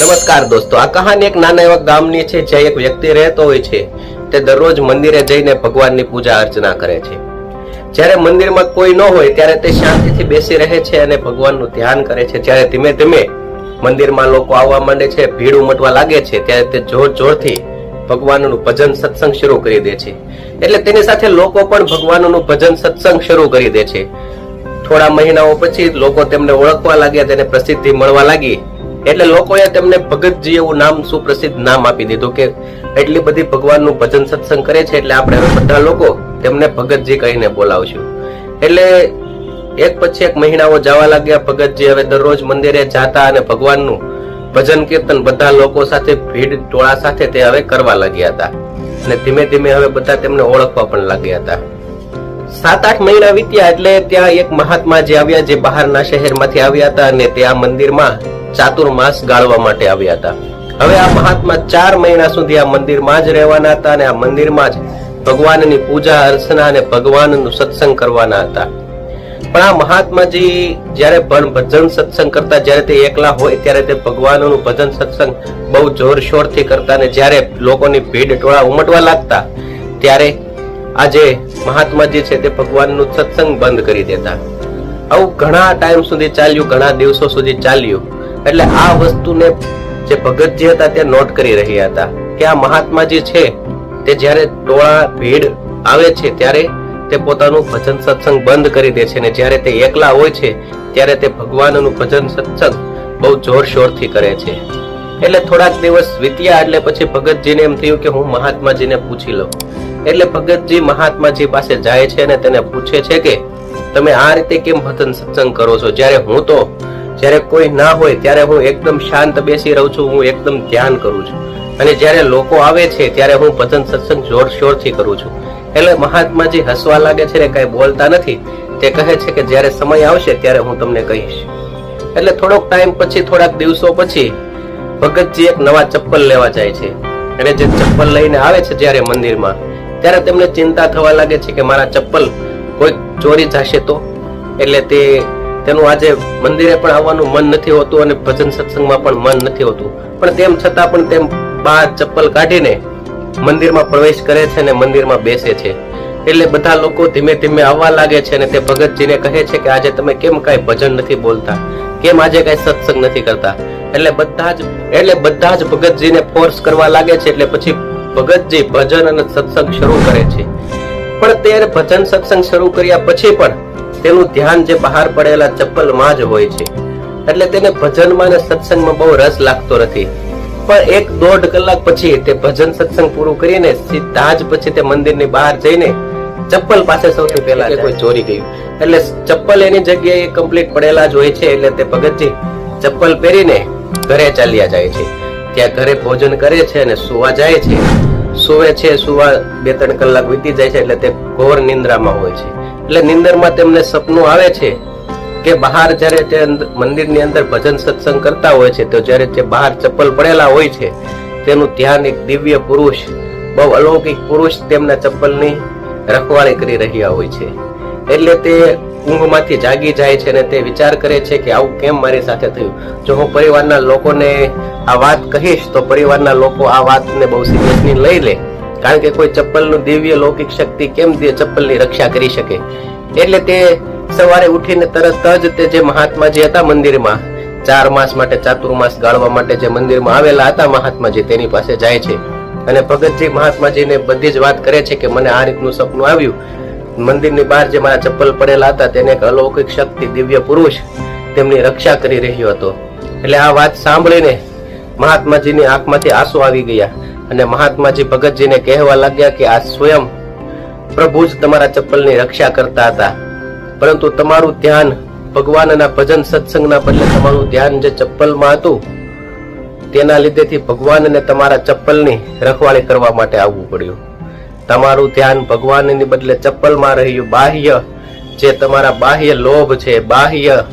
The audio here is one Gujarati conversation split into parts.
નમસ્કાર દોસ્તો, આ કહાની એક નાના એવા ગામની છે જ્યાં એક વ્યક્તિ રહેતો હોય છે. તે દરરોજ મંદિરે જઈને ભગવાનની પૂજા અર્ચના કરે છે. જ્યારે મંદિરમાં કોઈ ન હોય, ત્યારે તે શાંતિથી બેસી રહે છે અને ભગવાનનું ધ્યાન કરે છે. જ્યારે ધીમે ધીમે મંદિરમાં લોકો આવવા માંડે છે, ભીડ ઉમટવા લાગે છે, ત્યારે તે જોર જોરથી ભગવાનનું ભજન સત્સંગ શરૂ કરી દે છે. એટલે તેની સાથે લોકો પણ ભગવાનનું ભજન સત્સંગ શરૂ કરી દે છે. થોડા મહિનાઓ પછી લોકો તેમને ઓળખવા લાગ્યા, તેને પ્રસિદ્ધિ મળવા લાગી. એટલે લોકોએ તેમને ભગતજી એવું નામ, સુપ્રસિદ્ધ નામ આપી દીધું કે એટલી બધી ભગવાનનું ભજન સત્સંગ કરે છે એટલે આપણે બધા લોકો તેમને ભગતજી કહીને બોલાવશું. એટલે એક પછી એક મહિનાઓ જવા લાગ્યા, ભગતજી હવે દરરોજ મંદિરે જાતા અને ભગવાનનું ભજન કીર્તન બધા લોકો સાથે ભીડ, ટોળા સાથે તે હવે કરવા લાગ્યા હતા. અને ધીમે ધીમે હવે બધા તેમને ઓળખવા પણ લાગ્યા હતા. સાત આઠ મહિના વીત્યા એટલે ત્યાં એક મહાત્માજી આવ્યા, જે બહારના શહેરમાંથી આવ્યા હતા અને તે આ મંદિરમાં ચાતુર્માસ ગાળવા માટે આવ્યા હતા. હવે આ મહાત્મા ચાર મહિના સુધી આ મંદિરમાં જ રહેવાના હતા અને આ મંદિરમાં જ ભગવાનની પૂજા, અર્ચના અને ભગવાનનું સત્સંગ કરવાના હતા. પણ આ મહાત્માજી જ્યારે પણ ભજન સત્સંગ કરતા, જ્યારે તે એકલા હોય ત્યારે તે ભગવાનનું ભજન સત્સંગ બહુ જોરશોરથી કરતા અને જ્યારે લોકોની ભીડ, ટોળા ઉમટવા લાગતા, ત્યારે આજે મહાત્માજી છે તે ભગવાનનું સત્સંગ બંધ કરી દેતા. આવું ઘણા ટાઈમ સુધી ચાલ્યું, ઘણા દિવસો સુધી ચાલ્યું. એટલે આ વસ્તુને જે ભગતજી હતા તે નોટ કરી રહ્યા હતા કે આ મહાત્માજી છે તે જ્યારે ટોળા ભીડ આવે છે ત્યારે તે પોતાનું ભજન સત્સંગ બંધ કરી દે છે અને જ્યારે તે એકલા હોય છે ત્યારે તે ભગવાનનું ભજન સત્સંગ બહુ જોરશોરથી કરે છે. એટલે થોડાક દિવસ વીત્યા એટલે પછી ભગતજીને એમ થયું કે હું મહાત્માજીને પૂછી લઉં. એટલે ભગતજી મહાત્માજી પાસે જાય છે અને તેને પૂછે છે કે, તમે આ રીતે કેમ ભજન સત્સંગ કરો છો? જ્યારે હું તો, જ્યારે કોઈ ના હોય, ત્યારે હું એકદમ શાંત બેસી રહું છું, હું એકદમ ધ્યાન કરું છું. અને જ્યારે લોકો આવે છે, ત્યારે હું ભજન સત્સંગ જોર શોરથી કરું છું. એટલે મહાત્માજી હસવા લાગે છે ને કઈ બોલતા નથી. તે કહે છે કે, જ્યારે સમય આવશે, ત્યારે હું તમને કહીશ. એટલે થોડોક ટાઈમ પછી, થોડાક દિવસો પછી, ભગતજી એક નવા ચપ્પલ લેવા જાય છે. અને જે ચપ્પલ લઈને આવે છે, જ્યારે મંદિરમાં ત્યારે તેમને ચિંતા થવા લાગે છે કે મારા ચપ્પલ કોઈ ચોરી જશે તો? એટલે તે, તેનું આજે મંદિરે પણ આવવાનું મન નથી હોતું અને ભજન સત્સંગમાં પણ મન નથી હોતું. પણ તેમ છતાં પણ તેમ બહાર ચપ્પલ કાઢીને મંદિરમાં પ્રવેશ કરે છે અને મંદિરમાં બેસે છે. એટલે બધા લોકો ધીમે ધીમે આવવા લાગે છે અને તે ભગતજીને કહે છે કે આજે તમે કેમ કાંઈ ભજન નથી બોલતા? કેમ આજે કાંઈ સત્સંગ નથી કરતા? એટલે બધા જ, એટલે બધા જ ભગતજીને ફોર્સ કરવા લાગે છે, એટલે પછી ભગતજી ભજન અને સત્સંગ શરૂ કરે છે. પણ ત્યારે ભજન સત્સંગ શરૂ કર્યા પછી પણ તેનું ધ્યાન જે બહાર પડેલા ચપ્પલમાં જ હોય છે. એટલે તેને ભજનમાં અને સત્સંગમાં બહુ રસ લાગતો નથી. પણ એક દોઢ કલાક પછી તે ભજન સત્સંગ પૂરું કરીને સીધા જ પછી તે મંદિરની બહાર જઈને ચપ્પલ પાસે સૌથી પહેલા કોઈ ચોરી ગયું. એટલે ચપ્પલ એની જગ્યાએ કમ્પ્લીટ પડેલા જ હોય છે એટલે તે ભગતજી ચપ્પલ પહેરીને ઘરે ચાલ્યા જાય છે. ત્યાં ઘરે ભોજન કરે છે અને સુવા જાય છે. સુવે છે, સુવા બે ત્રણ કલાક વીતી જાય છે એટલે તે ઘોર નિંદ્રામાં હોય છે. એટલે નિંદરમાં તેમને સપનું આવે છે કે બહાર જ્યારે તે મંદિરની અંદર ભજન સત્સંગ કરતા હોય છે, તો જ્યારે તે બહાર ચપ્પલ પડેલા હોય છે, તેનું ધ્યાન એક દિવ્ય પુરુષ, બહુ અલૌકિક પુરુષ તેમના ચપ્પલની રખવાળી કરી રહ્યા હોય છે. એટલે તે ઊંઘમાંથી જાગી જાય છે અને તે વિચાર કરે છે કે આવું કેમ મારી સાથે થયું? જો હું પરિવારના લોકોને આ વાત કહીશ, તો પરિવારના લોકો આ વાતને બહુ સિરિયસલી લઈ લે. કારણ કે કોઈ ચપ્પલનું દિવ્ય લૌકિક શક્તિ કેમ દે ચપ્પલની રક્ષા કરી શકે? એટલે તે સવારે ઉઠીને તરત જ તે જે મહાત્માજી હતા મંદિરમાં, ચાર માસ માટે ચાતુર્માસ ગાળવા માટે જે મંદિરમાં આવેલા હતા મહાત્માજી તેની પાસે જાય છે. અને ભગતજી મહાત્માજીને બધી જ વાત કરે છે કે મને આ રીતનું સપનું આવ્યું. મંદિરની બહાર જે મારા ચપ્પલ પડેલા હતા, તેને અલૌકિક શક્તિ, દિવ્ય પુરુષ તેમની રક્ષા કરી રહ્યો હતો. એટલે આ વાત સાંભળીને મહાત્માજીની આંખમાંથી આંસુ આવી ગયા અને મહાત્માજી ભગતજીને કહેવા લાગ્યા કે આ સ્વયં પ્રભુ જ તમારા ચપ્પલની રક્ષા કરતા હતા. પરંતુ તમારું ધ્યાન ભગવાનના ભજન સત્સંગના બદલે તમારું ધ્યાન જે ચપ્પલમાં હતું, તેના લીધેથી ભગવાનને તમારા ચપ્પલની રખવાળી કરવા માટે આવવું પડ્યું. તમારું ધ્યાન ભગવાનની બદલે ચપ્પલમાં રહ્યું. બાહ્ય જે તમારા બાહ્ય લોભ છે, બાહ્ય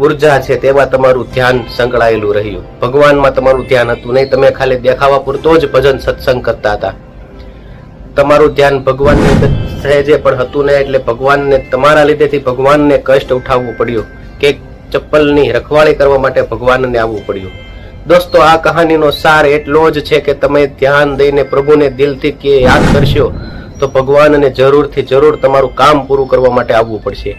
ઊર્જા છે, તેમાં તમારું ધ્યાન સંકળાયેલું રહ્યું. ભગવાનમાં તમારું ધ્યાન હતું નહીં. તમે ખાલી દેખાવા પૂરતો જ ભજન સત્સંગ કરતા હતા. તમારું ધ્યાન ભગવાનની સહેજે પણ હતું ને એટલે ભગવાનને, તમારા લીધેથી ભગવાનને કષ્ટ ઉઠાવવું પડ્યું કે ચપ્પલની રખવાળી કરવા માટે ભગવાનને આવવું પડ્યું. દોસ્તો, આ કહાનીનો સાર એટલો જ છે કે તમે ધ્યાન દઈને પ્રભુને દિલથી કે યાદ કરશો, તો ભગવાનને જરૂરથી જરૂર તમારું કામ પૂરું કરવા માટે આવવું પડશે.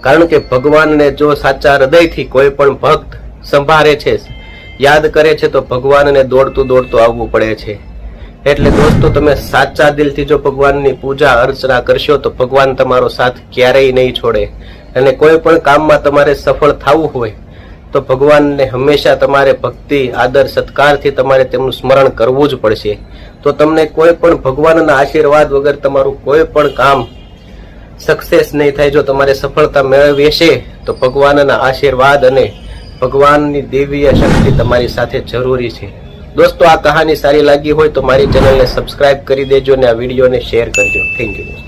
કારણ કે ભગવાનને જો સાચા હૃદયથી કોઈ પણ ભક્ત સંભાળે છે, યાદ કરે છે, તો ભગવાનને દોડતું દોડતું આવવું પડે છે. એટલે દોસ્તો, તમે સાચા દિલથી જો ભગવાનની પૂજા અર્ચના કરશો, તો ભગવાન તમારો સાથ ક્યારેય નહીં છોડે. અને કોઈ પણ કામમાં તમારે સફળ થવું હોય તો ભગવાનને હંમેશા તમારે ભક્તિ, આદર, સત્કારથી તમારે તેમનું સ્મરણ કરવું જ પડશે. તો તમને કોઈ પણ ભગવાનના આશીર્વાદ વગર તમારું કોઈ પણ કામ સક્સેસ નહીં થાય. જો તમારે સફળતા મેળવી હશે તો ભગવાનના આશીર્વાદ અને ભગવાનની દિવ્ય શક્તિ તમારી સાથે જરૂરી છે. દોસ્તો, આ કહાની સારી લાગી હોય તો મારી ચેનલને સબસ્ક્રાઇબ કરી દેજો અને આ વિડીયોને શેર કરજો. Thank you